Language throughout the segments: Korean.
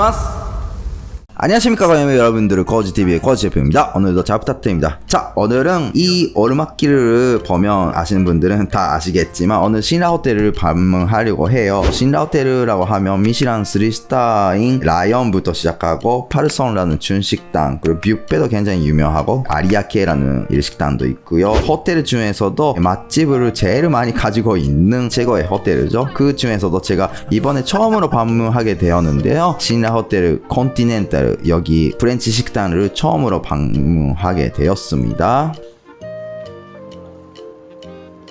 ます。 안녕하십니까 과연 여러분들은 거지TV의 거지셰프입니다. 오늘도 잘 부탁드립니다. 자 오늘은 이 오르막길을 보면 아시는 분들은 다 아시겠지만 오늘 신라 호텔을 방문하려고 해요. 신라 호텔이라고 하면 미시란 3스타인 라이언부터 시작하고 파르송라는 준식당 그리고 뷔페도 굉장히 유명하고 아리아케라는 일식당도 있고요. 호텔 중에서도 맛집을 제일 많이 가지고 있는 최고의 호텔이죠. 그 중에서도 제가 이번에 처음으로 방문하게 되었는데요. 신라 호텔 콘티넨탈 여기 프렌치 식당을 처음으로 방문하게 되었습니다.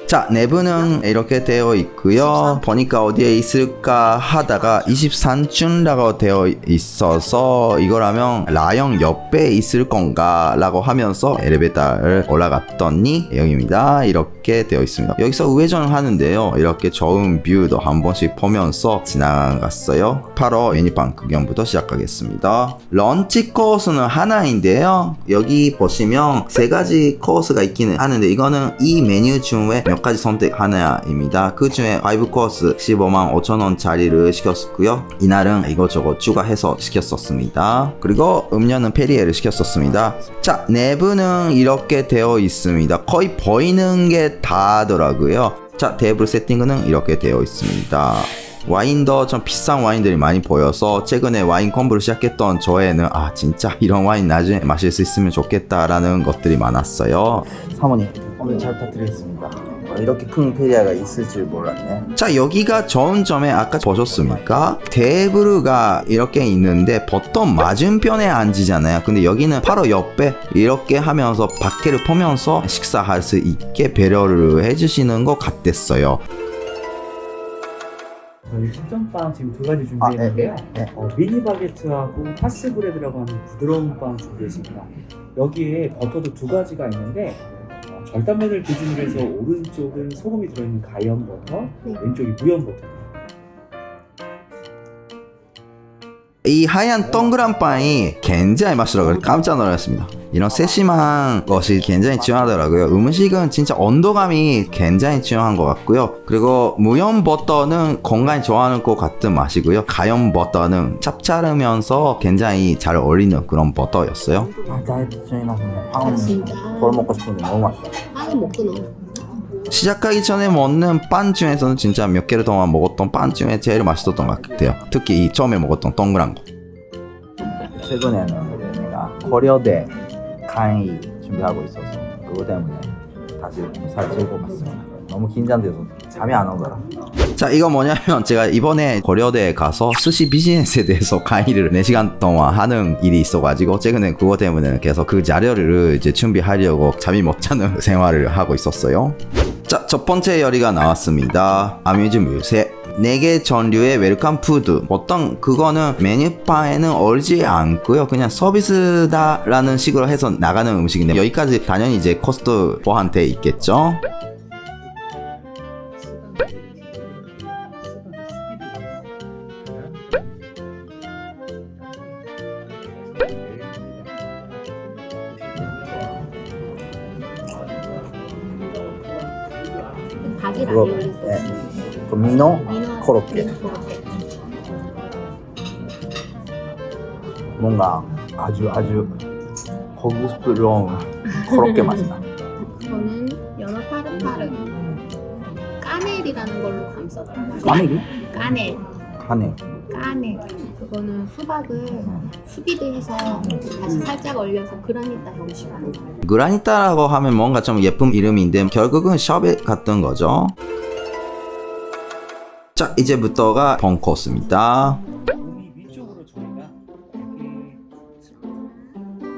자, 내부는 이렇게 되어 있고요. 보니까 어디에 있을까 하다가 23층이라고 되어 있어서 이거라면 라영 옆에 있을 건가 라고 하면서 엘리베이터를 올라갔더니 여기입니다. 이렇게 되어 있습니다. 여기서 우회전을 하는데요. 이렇게 좋은 뷰도 한 번씩 보면서 지나갔어요. 바로 메뉴판 구경부터 시작하겠습니다. 런치 코스는 하나인데요. 여기 보시면 세 가지 코스가 있기는 하는데 이거는 이 메뉴 중에 몇 가지 선택 하나입니다. 그 중에 5 코스 15만 5천 원짜리를 시켰고요. 이날은 이것저것 추가해서 시켰었습니다. 그리고 음료는 페리에를 시켰었습니다. 자, 내부는 이렇게 되어 있습니다. 거의 보이는 게 다더라고요. 자, 테이블 세팅은 이렇게 되어 있습니다. 와인도 좀 비싼 와인들이 많이 보여서 최근에 와인 공부를 시작했던 저에는 아 진짜 이런 와인 나중에 마실 수 있으면 좋겠다라는 것들이 많았어요. 사모님 오늘 잘 부탁드리겠습니다. 어, 이렇게 큰 페리아가 있을 줄 몰랐네. 자 여기가 좋은 점에 아까 보셨습니까? 테이블가 이렇게 있는데 보통 맞은편에 앉으잖아요. 근데 여기는 바로 옆에 이렇게 하면서 밖에를 보면서 식사할 수 있게 배려를 해주시는 것 같았어요. 저희 식전빵 지금 두 가지 아, 준비했는데요. 네, 네. 어, 미니 바게트하고 파스브레드라고 하는 부드러운 빵 준비했습니다. 여기에 버터도 두 가지가 있는데 어, 절단면을 기준으로 해서 오른쪽은 소금이 들어있는 가염 버터, 왼쪽이 무염 버터. 이 하얀 동그란 빵이 굉장히 맛있어서 깜짝 놀랐습니다. 이런 세심한 것이 굉장히 중요하더라고요. 음식은 진짜 온도감이 굉장히 중요한 것 같고요. 그리고 무염 버터는 건강히 좋아하는 것 같은 맛이고요. 가염 버터는 짭짤하면서 굉장히 잘 어울리는 그런 버터였어요. 아, 다이어트 중이라서 아 진짜 덜 먹고 싶은데 너무 맛있다. 빵은 못 끊어 시작하기 전에 먹는 빵 중에서는 진짜 몇 개월 동안 먹었던 빵 중에 제일 맛있었던 것 같아요. 특히 이 처음에 먹었던 동그란 거. 최근에는 내가 고려대 강의 준비하고 있어서 그거 때문에 다시 살 찌고 갔습니다. 너무 긴장돼서 잠이 안 오더라. 자 이거 뭐냐면 제가 이번에 고려대에 가서 스시 비즈니스에 대해서 강의를 4시간 동안 하는 일이 있어가지고 최근에 그거 때문에 계속 그 자료를 이제 준비하려고 잠이 못 자는 생활을 하고 있었어요 자 첫 번째 요리가 나왔습니다. 아뮤즈뮤세. 4개 전류의 웰컴 푸드. 어떤 그거는 메뉴판에는 얼지 않고요. 그냥 서비스다라는 식으로 해서 나가는 음식인데 여기까지 당연히 이제 코스트 보한돼 있겠죠 그거 알리올리 소스 네. 그 민어 민어 코로케 민어 코로케 뭔가 아주 아주 고급스러운 코로케 맛이다. 저는 연어 파르파르 까넬이라는 걸로 감싸더라고요 까메기? 까넬 가네. 까넬 그거는 수박을 수비드 해서 다시 살짝 얼려서 그라니타 형식으로 그라니타라고 하면 뭔가 좀 예쁜 이름인데 결국은 셔벳 같은 거죠. 자 이제부터가 본 코스입니다.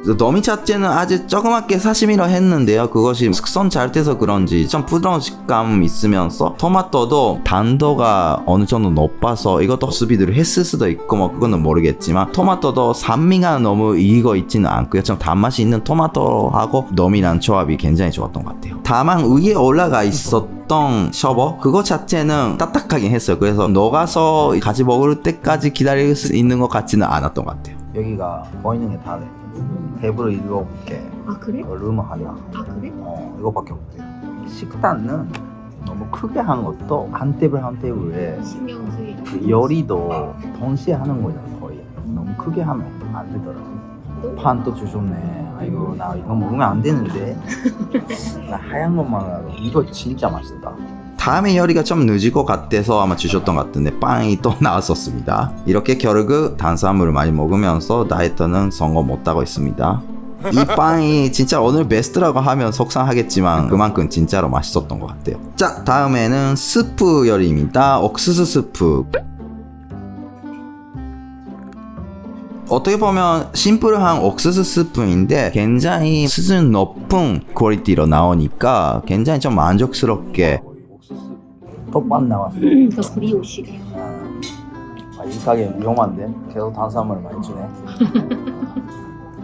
너미 자체는 아주 조그맣게 사시미로 했는데요. 그것이 숙성 잘 돼서 그런지 좀 부드러운 식감 있으면서 토마토도 단도가 어느 정도 높아서 이것도 수비드를 했을 수도 있고 뭐 그거는 모르겠지만 토마토도 산미가 너무 익어 있지는 않고요. 좀 단맛이 있는 토마토하고 너미란 조합이 굉장히 좋았던 것 같아요. 다만 위에 올라가 있었던 셔버 그거 자체는 딱딱하긴 했어요. 그래서 녹아서 같이 먹을 때까지 기다릴 수 있는 것 같지는 않았던 것 같아요. 여기가 보이는 게 다 일곱 개, 아 그래? 어, 룸 하나. 아 그래? 어, 이거밖에 없대요. 식단은 너무 크게 한 것도 한 테이블 한 테이블에 신경 쓰이죠 그 요리도 동시에 하는 거잖아 거의. 너무 크게 하면 안 되더라고. 판또 주셨네. 아이고 나 이거 먹으면 안 되는데. 나 하얀 것만 알아. 이거 진짜 맛있다. 다음에 요리가 좀 늦을 것 같아서 아마 주셨던 것 같은데 빵이 또 나왔었습니다. 이렇게 결국 탄수화물을 많이 먹으면서 다이어트는 성공 못하고 있습니다. 이 빵이 진짜 오늘 베스트라고 하면 속상하겠지만 그만큼 진짜로 맛있었던 것 같아요. 자 다음에는 스프 요리입니다. 옥수수 스프. 어떻게 보면 심플한 옥수수 스프인데 굉장히 수준 높은 퀄리티로 나오니까 굉장히 좀 만족스럽게 톱밥 나왔어. 더 브리오시래. 아, 이 가게 위험한데 계속 탄수화물을 많이 주네.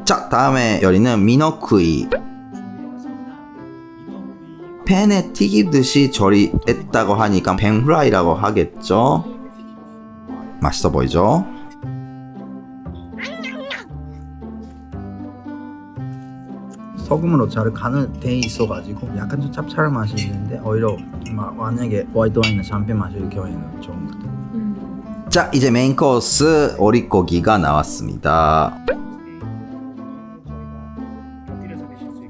자 다음에 요리는 미노쿠이 팬에 튀기듯이 조리했다고 하니까 뱅프라이라고 하겠죠 맛있어 보이죠 소금으로 잘 간을 돼 있어가지고 약간 좀 짭짤한 맛이 있는데 오히려 마- 만약에 화이트 와인이나 샴페인 마실 경우에는 좀 음. 자 이제 메인 코스 오리고기가 나왔습니다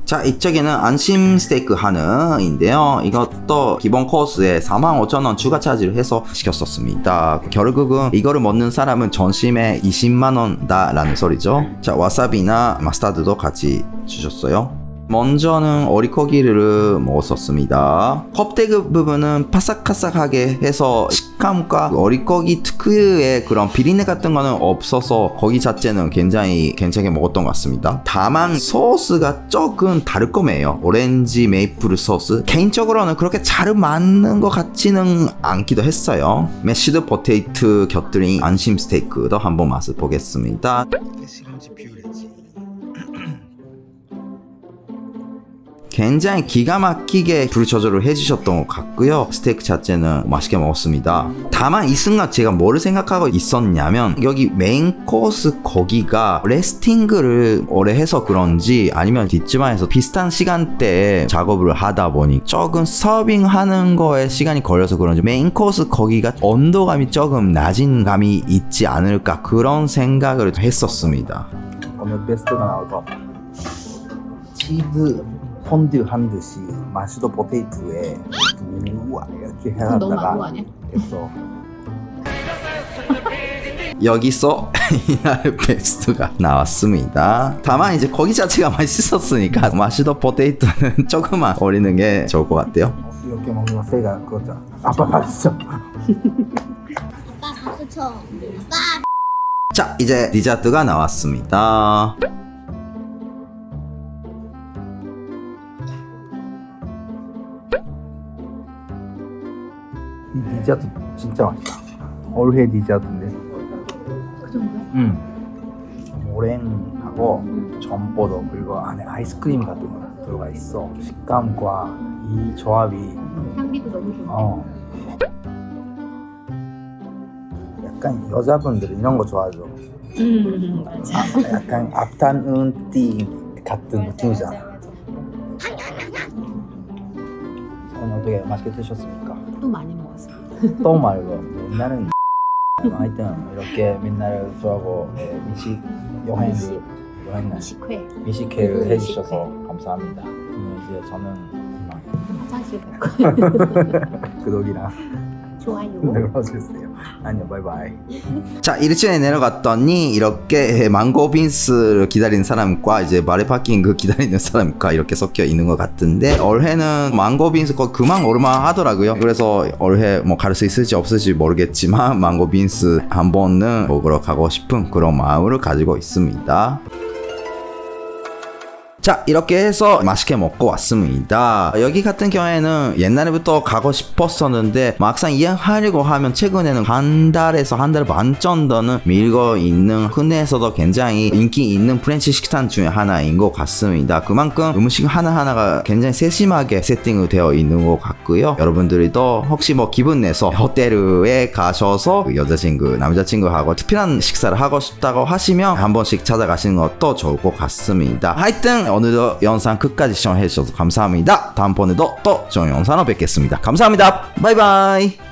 자 이쪽에는 안심 스테이크 하나인데요. 이것도 기본 코스에 45,000원 추가 차지를 해서 시켰었습니다. 결국은 이거를 먹는 사람은 전심에 20만원 다 라는 소리죠. 자 와사비나 마스타드도 같이 주셨어요 먼저는 오리고기를 먹었었습니다. 껍데기 부분은 바삭바삭하게 해서 식감과 오리고기 특유의 그런 비린내 같은 거는 없어서 고기 자체는 굉장히 괜찮게 먹었던 것 같습니다. 다만 소스가 조금 다를 거매요. 오렌지 메이플 소스. 개인적으로는 그렇게 잘 맞는 것 같지는 않기도 했어요. 메시드 포테이트 곁들인 안심 스테이크도 한번 맛을 보겠습니다 굉장히 기가 막히게 불 조절을 해주셨던 것 같고요. 스테이크 자체는 맛있게 먹었습니다. 다만 이 순간 제가 뭐를 생각하고 있었냐면 여기 메인 코스 고기가 레스팅을 오래 해서 그런지 아니면 뒷주방에서 비슷한 시간대에 작업을 하다 보니 조금 서빙하는 거에 시간이 걸려서 그런지 메인 코스 고기가 온도감이 조금 낮은 감이 있지 않을까 그런 생각을 했었습니다. 오늘 베스트가 나와서 치즈 폰드 한 듯이 마시도 포테이토에 우와 이렇게 해놨다가? 됐어. 여기서 이날 베스트가 나왔습니다. 다만 이제 고기 자체가 맛있었으니까 마시도 포테이토는 조금만 올리는 게 좋을 것 같아요. 이렇게 먹는 새가 그거죠. 아빠 맛있어. 아빠 박수 쳐. 자, 이제 디저트가 나왔습니다. 이 디저트 진짜 맛있다. 올해 디저트인데. 그 정도야? 음. 모랭하고 전보도 그리고 안에 아이스크림 같은 거 들어가 있어. 식감과 이 조합이 향기도 너무 좋아. 어. 약간 여자분들 이런 거 좋아하죠. 음 맞아. 아, 약간 앞타는 띠 같은 느낌이잖아. 오늘 어떻게 맛있게 드셨습니까? 또 많이 먹었어. 또 말고 옛날은 하여튼 이렇게 맨날 저하고 예, 미식 여행을 미식. 여행을 미식회. 미식회를 미식. 해주셔서 감사합니다. 그러면 이제 저는 화장실 갈 거야. 구독이랑 좋아요. 눌러주세요. 안녕 바이바이. 자, 1층에 내려갔더니 이렇게 망고 빈스를 기다리는 사람과 이제 마레 파킹 그 기다리는 사람과 이렇게 섞여 있는 것 같은데 올해는 망고 빈스 거 그만 오르마 하더라고요. 그래서 올해 뭐 갈 수 있을지 없을지 모르겠지만 망고 빈스 한 번은 먹으러 가고 싶은 그런 마음을 가지고 있습니다. 자 이렇게 해서 맛있게 먹고 왔습니다. 여기 같은 경우에는 옛날부터 가고 싶었었는데 막상 이행하려고 하면 최근에는 한 달에서 한 달 반 정도는 밀고 있는 국내에서도 굉장히 인기 있는 프렌치 식당 중에 하나인 것 같습니다. 그만큼 음식 하나하나가 굉장히 세심하게 세팅되어 있는 것 같고요. 여러분들도 혹시 뭐 기분 내서 호텔에 가셔서 그 여자친구 남자친구하고 특별한 식사를 하고 싶다고 하시면 한 번씩 찾아가시는 것도 좋을 것 같습니다. 하여튼 오늘도 영상 끝까지 시청해 주셔서 감사합니다. 다음번에도 또 좋은 영상으로 뵙겠습니다. 감사합니다. 바이바이